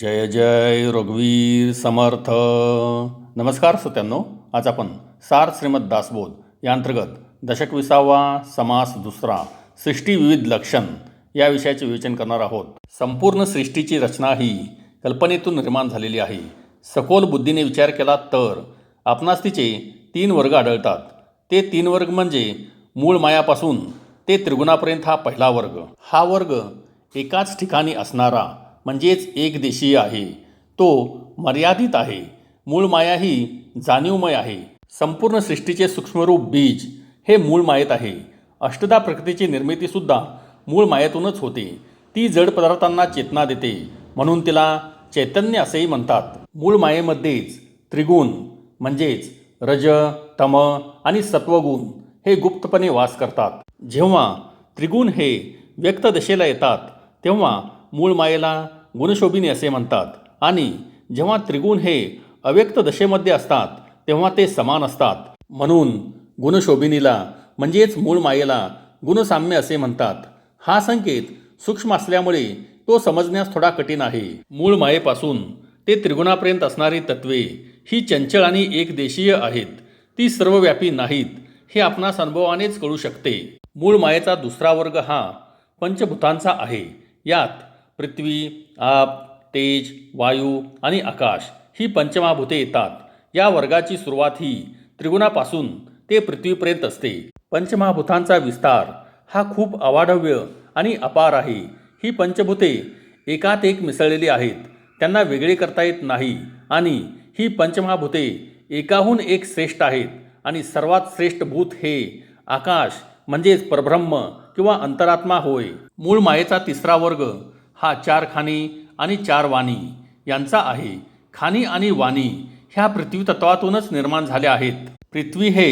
जय जय रघुवीर समर्थ. नमस्कार सत्यांनो आज आपण सार श्रीमद दासबोध या अंतर्गत दशक विसावा समास दुसरा सृष्टी विविध लक्षण या विषयाचे विवेचन करणार आहोत. संपूर्ण सृष्टीची रचना ही कल्पनेतून निर्माण झालेली आहे. सखोल बुद्धीने विचार केला तर आपणास तिचे तीन वर्ग आढळतात. ते तीन वर्ग म्हणजे मूळ मायापासून ते त्रिगुणापर्यंत हा पहिला वर्ग. हा वर्ग एकाच ठिकाणी असणारा म्हणजेच एकदेशीय आहे. तो मर्यादित आहे. मूळ माया ही जाणीवमय आहे. संपूर्ण सृष्टीचे सूक्ष्मरूप बीज हे मूळ मायेत आहे. अष्टदा प्रकृतीची निर्मितीसुद्धा मूळ मायेतूनच होते. ती जड पदार्थांना चेतना देते. म्हणून तिला चैतन्य असेही म्हणतात. मूळ मायेमध्येच त्रिगुण म्हणजेच रज तम आणि सत्वगुण हे गुप्तपणे वास करतात. जेव्हा त्रिगुण हे व्यक्त दशेला येतात तेव्हा मूळ मायेला गुणशोभिनी असे म्हणतात. आणि जेव्हा त्रिगुण हे अव्यक्त दशेमध्ये असतात तेव्हा ते समान असतात. म्हणून गुणशोभिनीला म्हणजेच मूळ मायेला गुणसाम्य असे म्हणतात. हा संकेत सूक्ष्म असल्यामुळे तो समजण्यास थोडा कठीण आहे. मूळ मायेपासून ते त्रिगुणापर्यंत असणारी तत्वे ही चंचल आणि एकदेशीय आहेत. ती सर्वव्यापी नाहीत हे आपणास अनुभवानेच कळू शकते. मूळ मायेचा दुसरा वर्ग हा पंचभूतांचा आहे. यात पृथ्वी आप तेज वायू आणि आकाश ही पंचमहाभूते येतात. या वर्गाची सुरुवात ही त्रिगुणापासून ते पृथ्वीपर्यंत असते. पंचमहाभूतांचा विस्तार हा खूप अवाढव्य आणि अपार आहे. ही पंचभूते एकात एक मिसळलेली आहेत. त्यांना वेगळे करता येत नाही आणि ही पंचमहाभूते एकाहून एक श्रेष्ठ आहेत आणि सर्वात श्रेष्ठ भूत हे आकाश म्हणजेच परब्रह्म किंवा अंतरात्मा होय. मूळ मायेचा तिसरा वर्ग हा चार खाणी आणि चार वाणी यांचा आहे. खाणी आणि वाणी ह्या पृथ्वी तत्वातूनच निर्माण झाल्या आहेत. पृथ्वी हे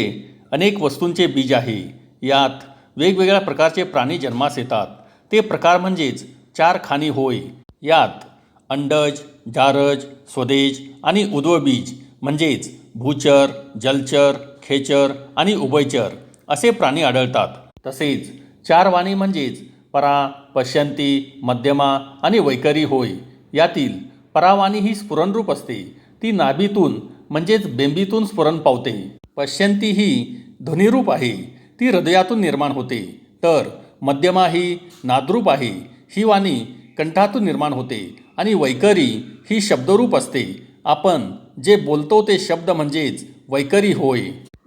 अनेक वस्तूंचे बीज आहे. यात वेगवेगळ्या प्रकारचे प्राणी जन्मास येतात. ते प्रकार म्हणजेच चार खाणी होय. यात अंडज जारज स्वदेश आणि उद्वबीज म्हणजेच भूचर जलचर खेचर आणि उभयचर असे प्राणी आढळतात. तसेच चार वाणी म्हणजेच परा पश्यंती मध्यमा आणि वैकरी होय. यातील परावाणी ही स्फुरणरूप असते. ती नाभीतून म्हणजेच बेंबीतून स्फुरण पावते. पश्यंती ही ध्वनिरूप आहे. ती हृदयातून निर्माण होते. तर मध्यमा ही नादरूप आहे. ही वाणी कंठातून निर्माण होते आणि वैकरी ही शब्दरूप असते. आपण जे बोलतो ते शब्द म्हणजेच वैकरी होय.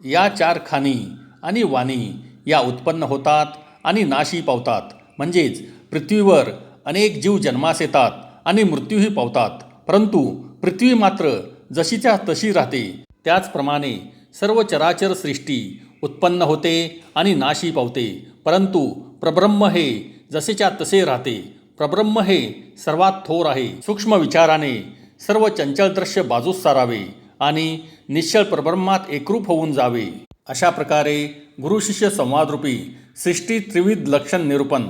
या चार खाणी आणि वाणी या उत्पन्न होतात आणि नाशी पावतात. म्हणजेच पृथ्वीवर अनेक जीव जन्मास येतात आणि मृत्यूही पावतात. परंतु पृथ्वी मात्र जशीच्या तशी राहते. त्याचप्रमाणे सर्व चराचर सृष्टी उत्पन्न होते आणि नाशी पावते. परंतु प्रब्रह्म हे जसेच्या तसे राहते. प्रब्रह्म हे सर्वात थोर आहे. सूक्ष्म विचाराने सर्व चंचल दृश्य बाजूस सारावे आणि निश्चळ प्रब्रह्मात एकरूप होऊन जावे. अशा प्रकारे गुरुशिष्य संवादरूपी सृष्टी त्रिविध लक्षण निरूपण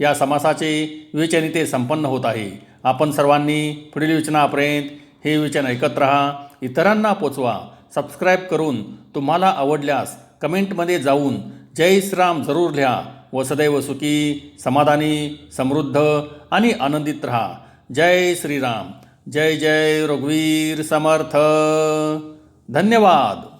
या समासाचे विवेचन इथे संपन्न होत आहे. आपण सर्वांनी पुढील विचनापर्यंत हे विवेचन ऐकत राहा. इतरांना पोचवा. सबस्क्राईब करून तुम्हाला आवडल्यास कमेंटमध्ये जाऊन जय श्रीराम जरूर लिहा. व सदैव सुखी समाधानी समृद्ध आणि आनंदित रहा. जय श्रीराम. जय जय रघुवीर समर्थ. धन्यवाद.